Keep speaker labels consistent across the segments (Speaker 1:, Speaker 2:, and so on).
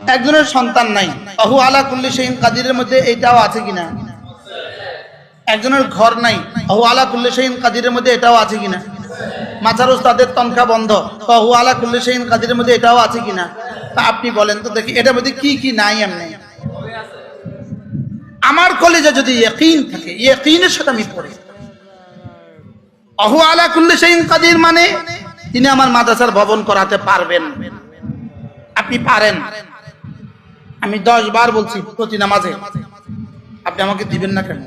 Speaker 1: একজনের সন্তান নাই। আহু আলা কুল্লি সেইন কাদিরের মধ্যে এটাও আছে কিনা? একজনের ঘর নাই। আহু আলা কুল্লি সেইন কাদিরের মধ্যে এটাও আছে কিনা? মাথার তাদের তনখা বন্ধ। আহু আলা কুল্লি সেইন কাদিরের মধ্যে এটাও আছে কিনা? তা আপনি বলেন তো দেখি, এটার মধ্যে কি কি নাই এমনি আমার কলেজে যদি ইয়কিন থাকে, ইয়কিনের সাথে আমি পড়ি। আহু আলা কুল্লি সেইন কাদির মানে তিনি আমার মাদ্রাসার ভবন করাতে পারবেন। আপনি পারেন। আমি দশ বার বলছি প্রতি নামাজে। আপনি আমাকে দিবেন না কেন?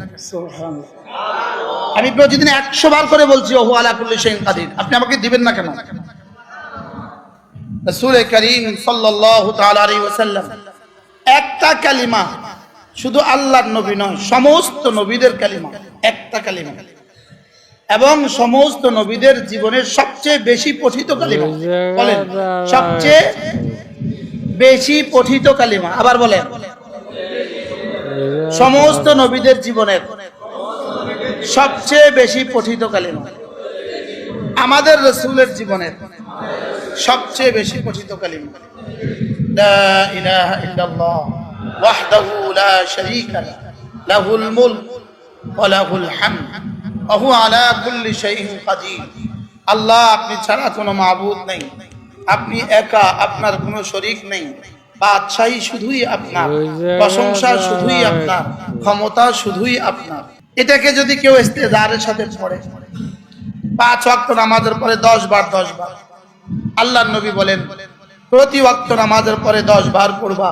Speaker 1: আমি প্রতিদিন একশো বার করে বলছি ওহু আলা কুল্লি শাইইন কাদির। আপনি আমাকে দিবেন না কেন? করিম সাল্লাল্লাহু তাআলা আলাইহি ওয়াসাল্লাম একটা কালিমা শুধু আল্লাহর নবী নয় সমস্ত নবীদের কালিমা একটা কালিমা। এবং সমস্ত নবীদের জীবনের সবচেয়ে বেশি পঠিত কালিমা। বলেন সবচেয়ে বেশি পঠিত কালিমা। আবার বলেন। সমস্ত নবীদের জীবনের সবচেয়ে বেশি পঠিত কালিমা। আমাদের রসুলের জীবনের সবচেয়ে বেশি পঠিত কালিমা। আল্লাহ আপনি ছাড়া কোনো মাবুদ নেই। আপনি একা আপনার কোনো শরিক নেই। বাদশাহী শুধুই আপনার প্রশংসা শুধুই আপনার ক্ষমতা শুধুই আপনার। এটাকে যদি কেউ ইস্তেদারের সাথে পড়ে পাঁচ ওয়াক্ত নামাজের পরে দশ বার দশ বার। আল্লাহ নবী বলেন প্রতি ওয়াক্ত নামাজের পরে দশ বার পড়বা।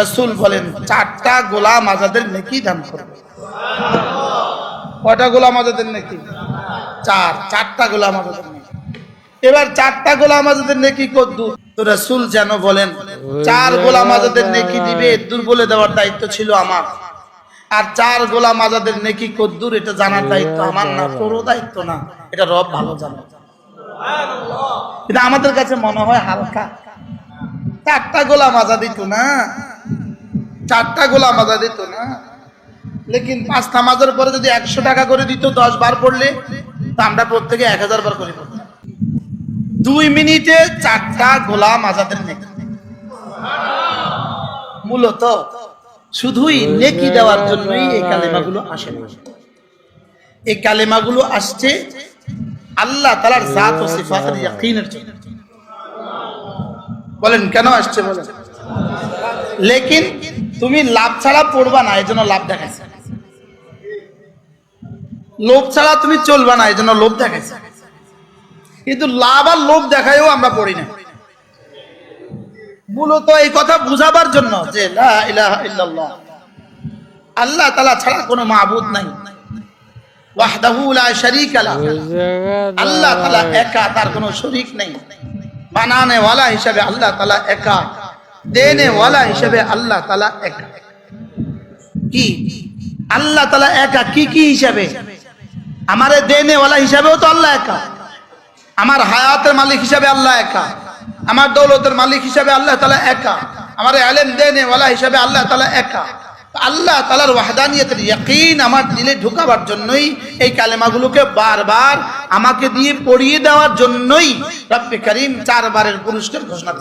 Speaker 1: রসুল বলেন চারটা গোলাম আজাদের নেকি দান করবে। কয়টা গোলাম আজাদের নেকি? চার চারটা গোলাম আজাদের এবার চারটা গোলাম আজাদের নেকি কদ্দুর তো রসুল যেন বলেন, চার গোলাম আজাদের নেকি দিবে দূর বলে দেওয়ার দায়িত্ব ছিল আমার। আর চার গোলাম আজাদের নেকি কদ্দুর, এটা জানার দায়িত্ব আমার না, তোরও দায়িত্ব না। এটা রব ভালো জানে। এটা আমাদের কাছে মনে হয় হালকা। চারটা গোলাম আজাদি তো না। চারটা গোলাম আজাদি তো না। লেকিন পাঁচ নামাজের পরে যদি একশো টাকা করে দিত, দশ বার পড়লে, তো আমরা প্রত্যেকে এক হাজার বার করে পড়তাম। দুই মিনিটে চারটা গোলাম আজাদের মূলত শুধুই নেকি দেওয়ার জন্যই এই কালেমাগুলো আসে না। এই কালেমাগুলো আসছে আল্লাহ তালার জাত ও সিফাতের ইয়াকিনের জন্য। বলেন, কেন আসছে বলেন? লেকিন তুমি লাভ ছাড়া পড়বা না এই জন্য লাভ দেখাইছে। লোভ ছাড়া তুমি চলবা না এই জন্য লোভ দেখাইছে। কিন্তু লাভ আর লোভ দেখায়ও আমরা পড়ি না। মূলত এই কথা বুঝাবার জন্য যে আল্লাহ তালা ছাড়া কোনো মাহবুদ নাই। একা কি? কি হিসাবে? আমারে দেনে ওয়ালা হিসাবেও তো আল্লাহ একা। আমার হায়াতের মালিক হিসাবে আল্লাহ একা। আমার দৌলতের মালিক হিসাবে আল্লাহ তালা একা। আমার আলেম দেনে ওয়ালা হিসাবে আল্লাহ তালা একা। আল্লাহ তালার ওয়াহদানিয়তের ইয়াকিন আমার দিলে ঢুকাবার জন্যই এই কালেমাগুলোকে বারবার আমাকে দিয়ে পড়িয়ে দেওয়ার জন্যই রব্বে করিম চারবারের পুরস্কার ঘোষণা